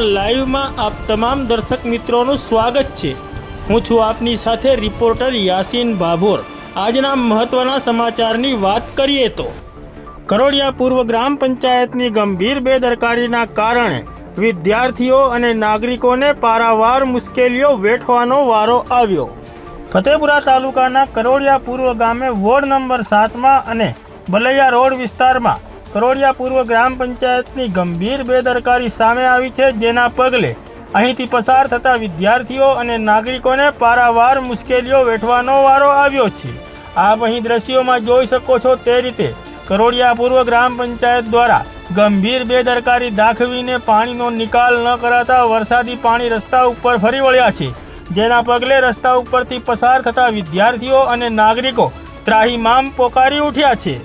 ન્યૂઝના લાઈવમાં આપ તમામ દર્શક મિત્રોનું સ્વાગત છે. હું છું આપની સાથે રિપોર્ટર યાસીન ભાભોર. આજના મહત્વના સમાચારની વાત કરીએ તો, કરોડિયા પૂર્વ ગ્રામ પંચાયતની ગંભીર બેદરકારીના કારણે વિદ્યાર્થીઓ અને નાગરિકોને પારાવાર મુશ્કેલીઓ વેઠવાનો વારો આવ્યો. ફતેપુરા તાલુકાના કરોડિયા પૂર્વ ગામે વોર્ડ નંબર સાતમાં અને બલૈયા રોડ વિસ્તારમાં કરોડિયા પૂર્વ ગ્રામ પંચાયતની ગંભીર બેદરકારી સામે આવી છે જેના પગલે અહીંથી પસાર થતા વિદ્યાર્થીઓ અને નાગરિકોને પારાવાર મુશ્કેલીઓ વેઠવાનો વારો આવ્યો છે. આપ અહીં દ્રશ્યોમાં જોઈ શકો છો તે રીતે કરોડિયા પૂર્વ ગ્રામ પંચાયત દ્વારા ગંભીર બેદરકારી દાખવીને પાણીનો નિકાલ ન કરાતા વરસાદી પાણી રસ્તા ઉપર ફરી વળ્યા છે. જેના પગલે રસ્તા ઉપરથી પસાર થતા વિદ્યાર્થીઓ અને નાગરિકો ત્રાહિમામ પોકારી ઉઠ્યા છે.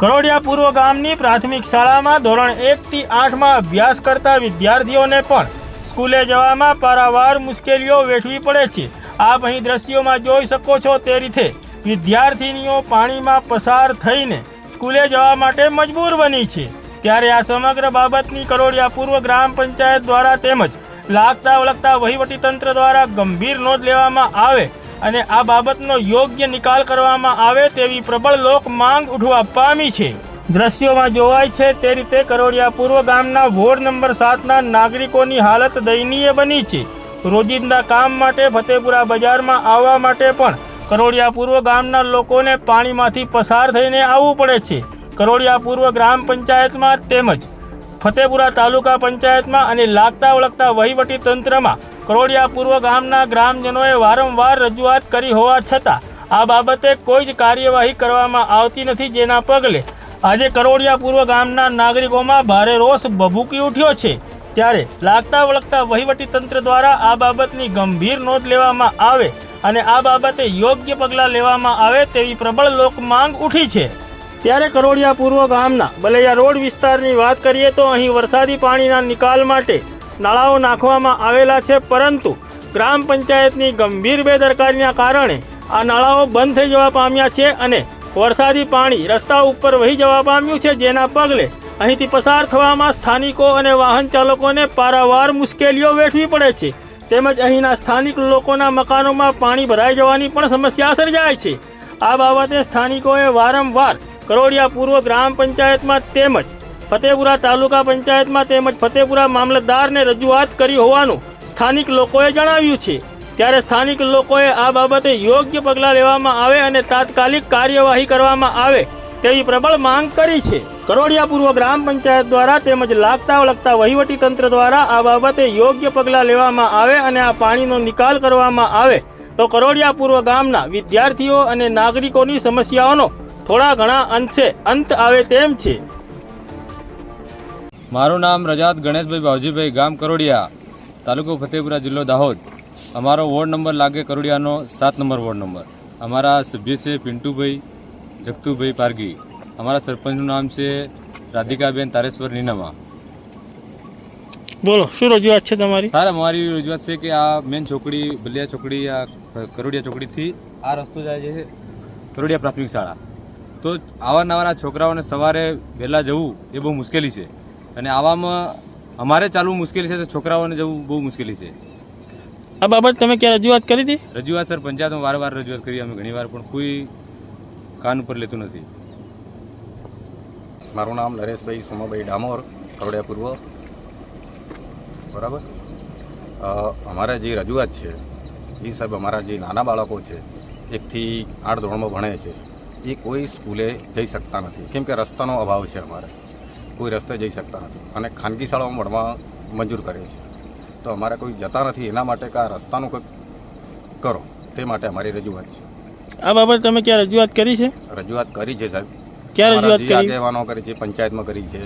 કરોડિયા પૂર્વ ગામની પ્રાથમિક શાળામાં ધોરણ એકથી આઠમાં અભ્યાસ કરતા વિદ્યાર્થીઓને પણ સ્કૂલે જવામાં પારાવાર મુશ્કેલીઓ વેઠવી પડે છે. આપ અહીં દ્રશ્યોમાં જોઈ શકો છો તે રીતે વિદ્યાર્થીનીઓ પાણીમાં પસાર થઈને સ્કૂલે જવા માટે મજબૂર બની છે. ત્યારે આ સમગ્ર બાબતની કરોડિયા પૂર્વ ગ્રામ પંચાયત દ્વારા તેમજ લાગતા વળગતા વહીવટીતંત્ર દ્વારા ગંભીર નોંધ લેવામાં આવે અને આ બાબતનો યોગ્ય નિકાલ કરવામાં આવે તેવી પ્રબળ લોક માંગ ઉઠવા પામી છે. દ્રશ્યોમાં જોવાય છે તે રીતે કરોડિયા પૂર્વ ગામના વોર્ડ નંબર સાતના નાગરિકોની હાલત દયનીય બની છે. રોજિંદા કામ માટે ફતેપુરા બજારમાં આવવા માટે પણ કરોડિયા પૂર્વ ગામના લોકોને પાણીમાંથી પસાર થઈને આવવું પડે છે. કરોડિયા પૂર્વ ગ્રામ પંચાયતમાં તેમજ ફતેપુરા તાલુકા પંચાયતમાં અને લાગતા વળગતા વહીવટી તંત્રમાં કરોડિયા પૂર્વ ગામના ગ્રામજનોએ વારંવાર રજૂઆત કરી હોવા છતાં, આ બાબતે કોઈ જ કાર્યવાહી કરવામાં આવતી નથી જેના પગલે આજે કરોડિયા પૂર્વ ગામના નાગરિકોમાં ભારે રોષ ભભૂકી ઉઠ્યો છે. ત્યારે લાગતા વળગતા વહીવટી તંત્ર દ્વારા આ બાબતની ગંભીર નોંધ લેવામાં આવે અને આ બાબતે યોગ્ય પગલાં લેવામાં આવે તેવી પ્રબળ લોક માંગ ઉઠી છે. ત્યારે કરોડિયા પૂર્વ ગામના બલૈયા રોડ વિસ્તારની વાત કરીએ તો અહીં વરસાદી પાણીના નિકાલ માટે નાળાઓ નાખવામાં આવેલા છે, પરંતુ ગ્રામ પંચાયતની ગંભીર બેદરકારીના કારણે આ નાળાઓ બંધ થઈ જવા પામ્યા છે અને વરસાદી પાણી રસ્તા ઉપર વહી જવા પામ્યું છે, જેના પગલે અહીંથી પસાર થવામાં સ્થાનિકો અને વાહન ચાલકોને પારાવાર મુશ્કેલીઓ વેઠવી પડે છે. તેમજ અહીંના સ્થાનિક લોકોના મકાનોમાં પાણી ભરાઈ જવાની પણ સમસ્યા સર્જાય છે. આ બાબતે સ્થાનિકોએ વારંવાર કરોડિયા પૂર્વ ગ્રામ પંચાયતમાં તેમજ ફતેપુરા તાલુકા પંચાયતમાં તેમજ ફતેપુરા મામલતદારને રજૂઆત કરી હોવાનું સ્થાનિક લોકોએ જણાવ્યું છે. ત્યારે સ્થાનિક લોકોએ આ બાબતે યોગ્ય પગલાં લેવામાં આવે અને તાત્કાલિક કાર્યવાહી કરવામાં આવે તેવી પ્રબળ માંગ કરી છે. કરોડિયા પૂર્વ ગ્રામ પંચાયત દ્વારા તેમજ લાગતા વળગતા વહીવટી તંત્ર દ્વારા આ બાબતે યોગ્ય પગલાં લેવામાં આવે અને આ પાણીનો નિકાલ કરવામાં આવે તો કરોડિયા પૂર્વ ગામના વિદ્યાર્થીઓ અને નાગરિકોની સમસ્યાઓનો થોડા ઘણા અંશે અંત આવે તેમ છે. મારું નામ રજાત ગણેશભાઈ ભાવજીભાઈ ગામ કરોડિયા તાલુકો ફતેપુરા જિલ્લો દાહોદ. અમારો વોર્ડ નંબર લાગે કરોડિયાનો સાત નંબર વોર્ડ નંબર. અમારા સભ્ય છે પિન્ટુભાઈ જગતુભાઈ પારગી. અમારા સરપંચનું નામ છે રાધિકાબેન તારેશ્વર નીનામા. બોલો શું રજૂઆત છે તમારી? સાર અમારી રજૂઆત છે કે આ મેન ચોકડી બલિયા ચોકડી આ કરોડિયા ચોકડીથી આ રસ્તો જાય છે કરોડિયા પ્રાથમિક શાળા. તો આવાનવાના છોકરાઓને સવારે વહેલા જવું એ બહુ મુશ્કેલી છે. અને આવામાં અમારે ચાલવું મુશ્કેલી છે તો છોકરાઓને જવું બહુ મુશ્કેલી છે. આ બાબત તમે ક્યાં રજૂઆત કરી હતી? રજૂઆત સર પંચાયતમાં વારંવાર રજૂઆત કરી અમે ઘણીવાર પણ કોઈ કાન ઉપર લેતું નથી. મારું નામ નરેશભાઈ સોમાભાઈ ડામોર કરોડિયા પૂર્વ. બરાબર? અમારા જે રજૂઆત છે એ સાહેબ અમારા જે નાના બાળકો છે એકથી આઠ ધોરણમાં ભણે છે એ કોઈ સ્કૂલે જઈ શકતા નથી. કેમ કે રસ્તાનો અભાવ છે અમારે. કોઈ રસ્તે જઈ શકતા નથી. અને ખાનગી શાળાઓમાં ભણવા મંજૂર કરે છે. તો અમારે કોઈ જતા નથી. એના માટે કે આ રસ્તાનું કંઈક કરો. તે માટે અમારી રજૂઆત છે. આ બાબત તમે ક્યાં રજૂઆત કરી છે? રજૂઆત કરી છે સાહેબ. ક્યાં રજૂઆત કરી? આગેવાનો કરી છે પંચાયતમાં કરી છે.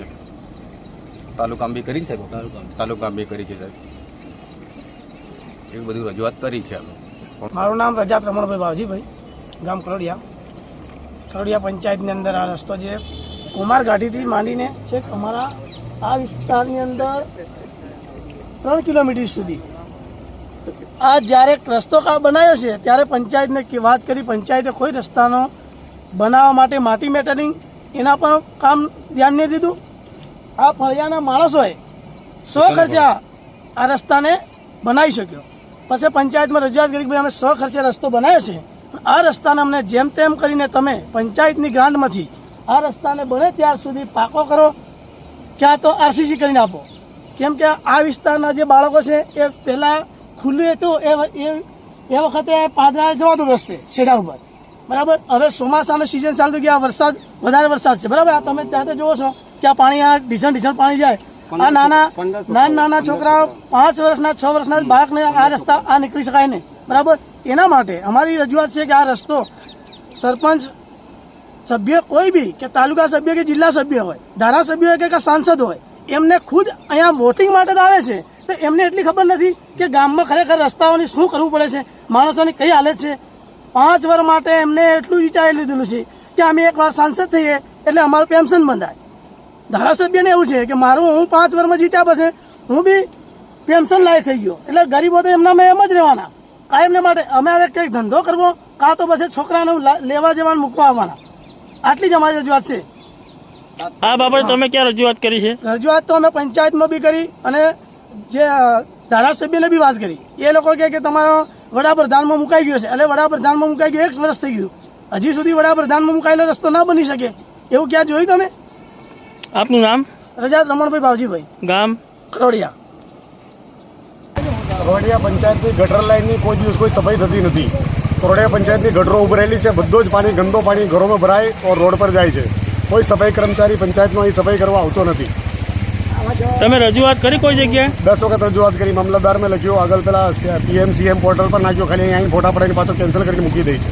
તાલુકામાં બી કરી છે? સાહેબ તાલુકામાં બી કરી છે સાહેબ. એવી બધી રજૂઆત કરી છે અમે. મારું નામ રજાત રમણભાઈ બાવજીભાઈ ગામ કરોડિયા. કરોડિયા પંચાયતની અંદર આ રસ્તો જે કુમાર ઘાટીથી માંડીને છેક અમારા આ વિસ્તારની અંદર ત્રણ કિલોમીટર સુધી. આ જ્યારે રસ્તો બનાવ્યો છે, ત્યારે પંચાયતને વાત કરી, પંચાયતે કોઈ રસ્તાનો બનાવવા માટે માટી મેટરિંગ એના પણ કામ ધ્યાન નહીં દીધું. આ ફળિયાના માણસોએ સો ખર્ચા આ રસ્તાને બનાવી શક્યો. પછી પંચાયતમાં રજૂઆત કરી ભાઈ, અમે સો ખર્ચે રસ્તો બનાવ્યો છે. આ રસ્તાને અમને જેમ તેમ કરીને તમે પંચાયતની ગ્રાન્ટમાંથી આ રસ્તાને બને ત્યાર સુધી પાકો કરો. ક્યાં તો આરસીસી કરીને આપો. કેમ કે આ વિસ્તારના જે બાળકો છે એ પહેલાં ખુલ્લું હતું એ એ- એ વખતે પાદરા જવાતું રસ્તે શેડા ઉપર. બરાબર? હવે ચોમાસાનો સિઝન ચાલતું કે આ વરસાદ વધારે વરસાદ છે. બરાબર? આ તમે ત્યાં તો જોવો છો કે આ પાણી આ ઢીસણ ઢીસણ પાણી જાય. આ નાના નાના નાના છોકરાઓ પાંચ વર્ષના છ વર્ષના બાળકને આ રસ્તા આ નીકળી શકાય નહીં. બરાબર? એના માટે અમારી રજૂઆત છે કે આ રસ્તો સરપંચ સભ્ય કોઈ બી, કે તાલુકા સભ્ય કે જિલ્લા સભ્ય હોય, ધારાસભ્ય હોય કે સાંસદ હોય, એમને ખુદ અહીંયા વોટિંગ માટે જ આવે છે. તો એમને એટલી ખબર નથી કે ગામમાં ખરેખર રસ્તાઓની શું કરવું પડે છે, માણસોની કઈ હાલત છે. પાંચ વર્ષ માટે એમને એટલું વિચારી લીધેલું છે કે અમે એકવાર સાંસદ થઈએ એટલે અમારું પેન્શન બંધાય. ધારાસભ્યને એવું છે કે મારું, હું પાંચ વર્ષમાં જીત્યા પછી હું બી પેન્શન લાયક થઈ ગયો. એટલે ગરીબો તો એમના મેં એમ જ રહેવાના. કાયમને માટે અમારે કંઈક ધંધો કરવો, કાં તો પછી છોકરાને લેવા જવાનું, મૂકવા આવવાના. આટલી જ અમારી રજૂઆત છે. આ બાબતે તમે ક્યાં રજૂઆત કરી છે? રજૂઆત તો અમે પંચાયતમાં બી કરી અને જે ધારાસભ્યને બી વાત કરી. એ લોકો કહે કે તમારો વડાપ્રધાનમાં મુકાઈ ગયો છે. એટલે વડાપ્રધાનમાં મુકાઈ ગયો એક વર્ષ થઈ ગયું. હજી સુધી વડાપ્રધાનમાં મુકાયેલો રસ્તો ના બની શકે. એવું ક્યાં જોયું તમે? આપનું નામ? રજા રમણભાઈ ભાવજીભાઈ. ગામ? ખરોડિયા. રોડિયા પંચાયતની ગટર લાઇનની કોઈ દિવસ કોઈ સફાઈ થતી નથી. રોડિયા પંચાયતની ગટરો ઉભરેલી છે. બધો જ પાણી ગંદો પાણી ઘરોમાં ભરાય ઓર રોડ પર જાય છે. કોઈ સફાઈ કર્મચારી પંચાયતનો અહીં સફાઈ કરવા આવતો નથી. તમે રજૂઆત કરી કોઈ જગ્યાએ? દસ વખત રજૂઆત કરી. મામલતદાર મેં લખ્યું આગળ પેલા પીએમ સીએમ પોર્ટલ પર નાખ્યો. ખાલી અહીં ફોટા પડાવીને પાછો કેન્સલ કરીને મૂકી દઈ છે.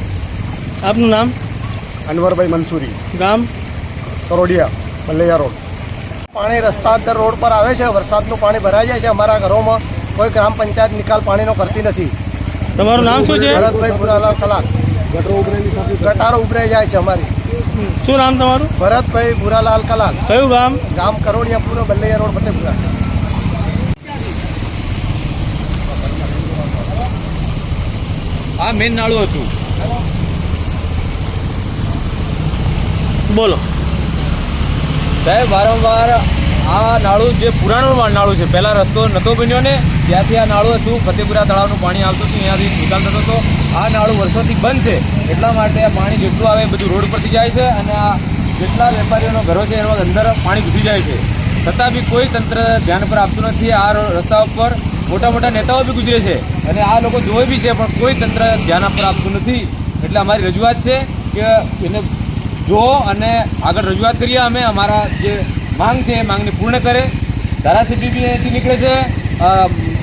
આપનું નામ? અનવરભાઈ મંસૂરી. ગામ? કરોડિયા મલ્લૈયા રોડ. પાણી રસ્તા અંદર રોડ પર આવે છે. વરસાદનું પાણી ભરાઈ જાય છે અમારા ઘરોમાં. કોઈ ગ્રામ પંચાયત નિકાલ પાણીનો કરતી નથી. તમારું નામ શું છે? ભરતભાઈ પુરાલા કલાક. ગટરો ઉભરેલી સાથે ગટારો ઉભરાઈ જાય છે અમારી. શું નામ તમારું? ભરતભાઈ ભુરાલાલ કલાક. કયું ગામ? ગામ કરોડિયા પૂરો બલ્લૈયા રોડ ફતેપુરા. આ મેન નાળું હતું. બોલો. સાહેબ વારંવાર આ નાળું જે પુરાણું નાળું છે, પહેલાં રસ્તો નહોતો બન્યો ને, ત્યાંથી આ નાળું હતું, ફતેપુરા તળાવનું પાણી આવતું હતું અહીંયાથી નિકાલ થતો હતો. આ નાળું વર્ષોથી બંધ છે, એટલા માટે આ પાણી જેટલું આવે બધું રોડ પરથી જાય છે અને આ જેટલા વેપારીઓનો ઘરો છે એનો અંદર પાણી ઘૂસી જાય છે. છતાં બી કોઈ તંત્ર ધ્યાન પર આપતું નથી, આ રસ્તા ઉપર મોટા મોટા નેતાઓ બી ગુજરે છે. અને આ લોકો જોવે બી છે, પણ કોઈ તંત્ર ધ્યાન પર આપતું નથી. એટલે અમારી રજૂઆત છે કે એને જો અને આગળ રજૂઆત કરીએ અમે, અમારા જે માંગ છે એ માંગને પૂર્ણ કરે. ધારાસભ્ય બી અહીંથી નીકળે છે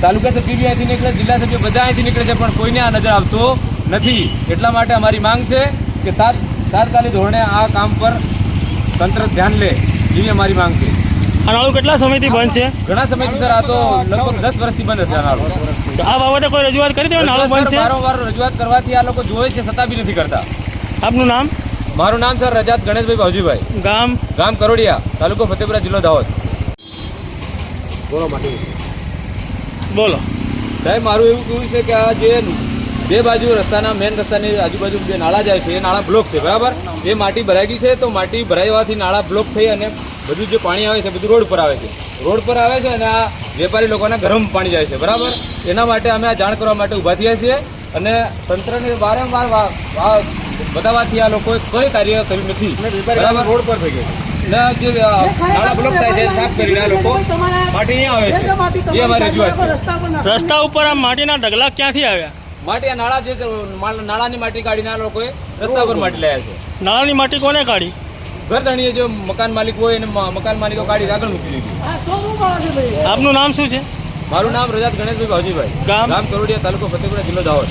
તાલુકા સભ્ય બી અહીંથી નીકળે જિલ્લા સભ્ય બધા અહીંથી નીકળે છે પણ કોઈને આ નજર આવતો નથી. એટલા માટે અમારી માંગ છે કે તાત તાત્કાલિક ધોરણે આ કામ પર તંત્ર ધ્યાન લે. એવી અમારી માંગ છે. આ નાળું કેટલા સમયથી બંધ છે? ઘણા સમયથી સર આ તો લગભગ દસ વર્ષથી બંધ હશે આ નાળું. આ બાબતે કોઈ રજૂઆત કરી દેવા નાળું બંધ છે? વારંવાર રજૂઆત કરવાથી આ લોકો જોવે છે છતાં બી નથી કરતા. આપનું નામ? મારું નામ સર રજાત ગણેશભાઈ ભાવજીભાઈ. ગામ? ગામ કરોડિયા તાલુકો ફતેપુરા જિલ્લો દાહોદ. બોલો બોલો. સાહેબ મારું એવું કહેવું છે કે આ જે બે બાજુ રસ્તાના મેન રસ્તાની આજુબાજુ જે નાળા જાય છે એ નાળા બ્લોક છે બરાબર? એ માટી ભરાઈ ગઈ છે તો માટી ભરાઈવાથી નાળા બ્લોક થઈ અને બધું જે પાણી આવે છે બધું રોડ પર આવે છે. રોડ પર આવે છે અને આ વેપારી લોકોના ગરમ પાણી જાય છે બરાબર? એના માટે અમે આ જાણ કરવા માટે ઊભા થયા છીએ અને તંત્રને વારંવાર બતાવવાથી આ લોકોએ કોઈ કાર્ય કર્યું નથી. બરાબર? રોડ પર થઈ ગયું ને જે નાળા બ્લોક થાય છે સાફ કરીને આ લોકો માટી અહીંયા આવે છે. એ અમારી રજૂઆત છે રસ્તા ઉપર આ માટીના ઢગલા ક્યાંથી આવ્યા? માટી આ નાળા જે નાળાની માટી કાઢીને આ લોકોએ રસ્તા પર માટી લાયા છે. નાળાની માટી કોને કાઢી? ઘરધણીએ જો મકાન માલિક હોય એને મકાન માલિકો કાઢી આગળ મૂકી દીધી. આપનું નામ શું છે? મારું નામ રજાત ગણેશભાઈ ભાવજીભાઈ? ગામ કરોડિયા તાલુકો ફતેપુરા જિલ્લો દાહોદ.